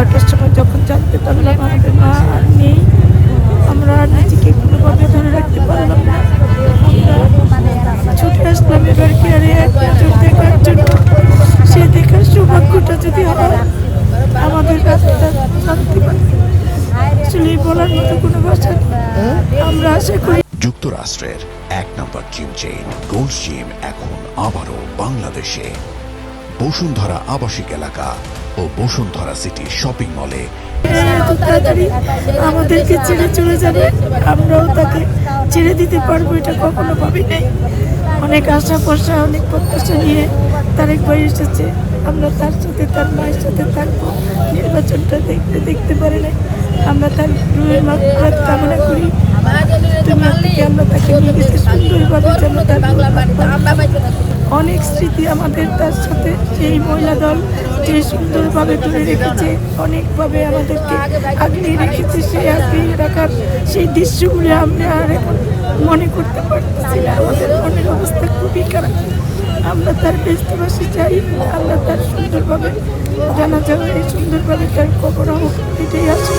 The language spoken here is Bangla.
ছটার সময় যখন জানতে পারলাম আমাদের মা আর নেই, আমরা নিজেকে কোনোভাবে ধরে রাখতে পারলাম না। ছুটে আসলাম এবার কেয়ারে একজন দেখার জন্য সে দেখার সৌভাগ্যটা যদি হয়, আমাদের রাস্তা পারে আসলে বলার মতো কোনো ভাষা আমরা আশা করি যুক্তরাষ্ট্রের এক নম্বর জিম চেইন গোল্ড জিম এখন আবারও বাংলাদেশে। বসুন্ধরা আবাসিক এলাকা ও বসুন্ধরা সিটি শপিং মলে। এত তাড়াতাড়ি আমাদেরকে ছেড়ে চলে যাবে। আমরাও তাকে ছেড়ে দিতে পারব এটা কখনো ভাবি নাই অনেক আশা ভরসা অনেক প্রত্যাশা নিয়ে তারেক ভাই এসেছে। আমরা তার সাথে তার মায়ের সাথে থাকব। নির্বাচনটা দেখতে দেখতে পারি নাই। আমরা তার রুহের মাত্রাত কামনা করি। থেকে আমরা তাকে নিয়ে গেছি সুন্দরভাবে যেন তার অনেক স্মৃতি আমাদের তার সাথে। সেই মহিলা দল যে সুন্দরভাবে ধরে রেখেছে, অনেকভাবে আমাদেরকে আগলিয়ে রেখেছে সেই আগলিয়ে রাখার সেই দৃশ্যগুলো আমরা আর এখন মনে করতে পারতেছি না। আমাদের মনের অবস্থা খুবই খারাপ। আমরা তার ব্যস্তবাসী চাই, আমরা তার সুন্দরভাবে জানা যাবে, সুন্দরভাবে তার কবর হোক, এটাই আছে